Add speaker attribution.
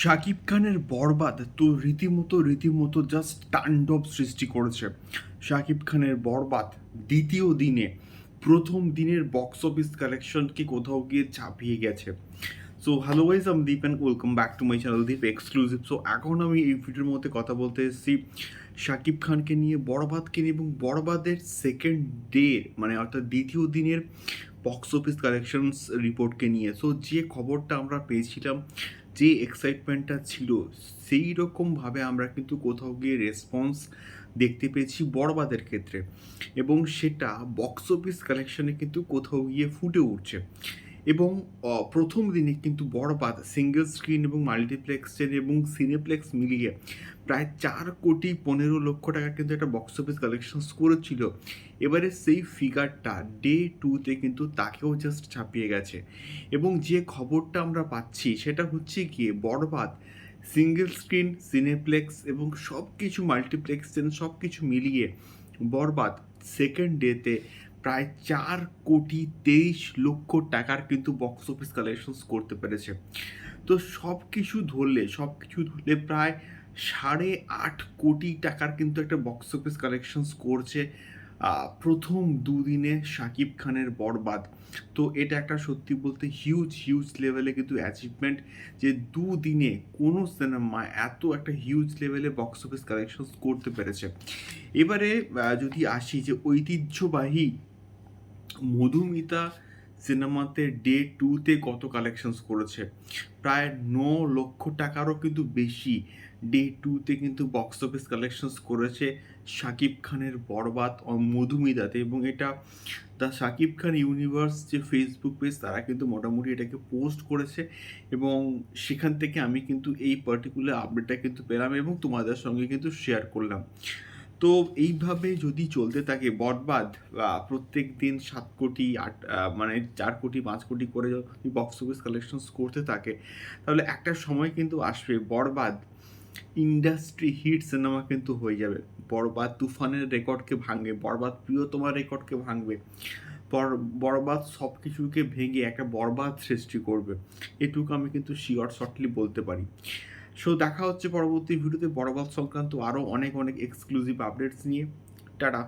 Speaker 1: শাকিব খানের বরবাদ তো রীতিমতো রীতিমতো জাস্ট তাণ্ডব সৃষ্টি করেছে। শাকিব খানের বরবাদ দ্বিতীয় দিনে, প্রথম দিনের বক্স অফিস কালেকশনকে কোথাও গিয়ে ছাপিয়ে গেছে। So hello guys I'm Deep and welcome back to my channel Deep exclusive so এখন আমি এই ভিডিওর মধ্যে কথা বলতে এসেছি শাকিব খানকে নিয়ে, বরবাদকে নিয়ে এবং বরবাদের সেকেন্ড ডে মানে অর্থাৎ দ্বিতীয় দিনের বক্স অফিস কালেকশনস রিপোর্টকে নিয়ে। সো যে খবরটা আমরা পেয়েছিলাম যে এক্সাইটমেন্টটা ছিল, সেই রকমভাবে আমরা কিন্তু কোথাও গিয়ে রেসপন্স দেখতে পেয়েছি বড়বাদের ক্ষেত্রে। এবং সেটা বক্স অফিস কালেকশনে কিন্তু কোথাও গিয়ে ফুটে উঠছে। এবং প্রথম দিনে কিন্তু বরবাদ সিঙ্গেল স্ক্রিন এবং মাল্টিপ্লেক্সের এবং সিনেপ্লেক্স মিলিয়ে প্রায় চার কোটি পনেরো লক্ষ টাকা কিন্তু একটা বক্স অফিস কালেকশনস করেছিল। এবারে সেই ফিগারটা ডে টুতে কিন্তু তাকেও জাস্ট ছাপিয়ে গেছে। এবং যে খবরটা আমরা পাচ্ছি সেটা হচ্ছে গিয়ে বরবাদ সিঙ্গেল স্ক্রিন সিনেপ্লেক্স এবং সব কিছু মাল্টিপ্লেক্স সব কিছু মিলিয়ে বরবাদ সেকেন্ড ডেতে প্রায় চার কোটি তেইশ লক্ষ টাকার কিন্তু বক্স অফিস কালেকশনস করতে পেরেছে। তো সব কিছু ধরলে সব কিছু ধরলে প্রায় সাড়ে আট কোটি টাকার কিন্তু একটা বক্স অফিস কালেকশনস করছে প্রথম দুদিনে শাকিব খানের বরবাদ। তো এটা একটা সত্যি বলতে হিউজ হিউজ লেভেলে কিন্তু অ্যাচিভমেন্ট যে দুদিনে কোনো সিনেমা এত একটা হিউজ লেভেলে বক্স অফিস কালেকশনস করতে পেরেছে। এবারে যদি আসি যে ঐতিহ্যবাহী মধুমিতা সিনেমাতে ডে টুতে কত কালেকশনস করেছে? প্রায় ন লক্ষ টাকারও কিন্তু বেশি ডে টুতে কিন্তু বক্স অফিস কালেকশনস করেছে শাকিব খানের বরবাদ মধুমিতাতে এবং এটা দ্য শাকিব খান ইউনিভার্স যে ফেসবুক পেজ তারা কিন্তু মোটামুটি এটাকে পোস্ট করেছে এবং সেখান থেকে আমি কিন্তু এই পার্টিকুলার আপডেটটা কিন্তু পেলাম এবং তোমাদের সঙ্গে কিন্তু শেয়ার করলাম। তো এইভাবে যদি চলতে থাকে বরবাদ প্রত্যেক দিন সাত কোটি, আট মানে চার কোটি, পাঁচ কোটি করে যদি বক্স অফিস কালেকশনস করতে থাকে, তাহলে একটা সময় কিন্তু আসবে, বরবাদ ইন্ডাস্ট্রি হিট সিনেমা কিন্তু হয়ে যাবে। বরবাদ তুফানের রেকর্ডকে ভাঙবে, বরবাদ প্রিয়তমার রেকর্ডকে ভাঙবে, বর- বরবাদ সব কিছুকে ভেঙে একটা বরবাদ সৃষ্টি করবে। এটুকু আমি কিন্তু শিওর শর্টলি বলতে পারি। সো দেখা হচ্ছে পরবর্তী ভিডিওতে বরবাদ সংক্রান্ত আরও অনেক অনেক এক্সক্লুসিভ আপডেটস নিয়ে। টাটা।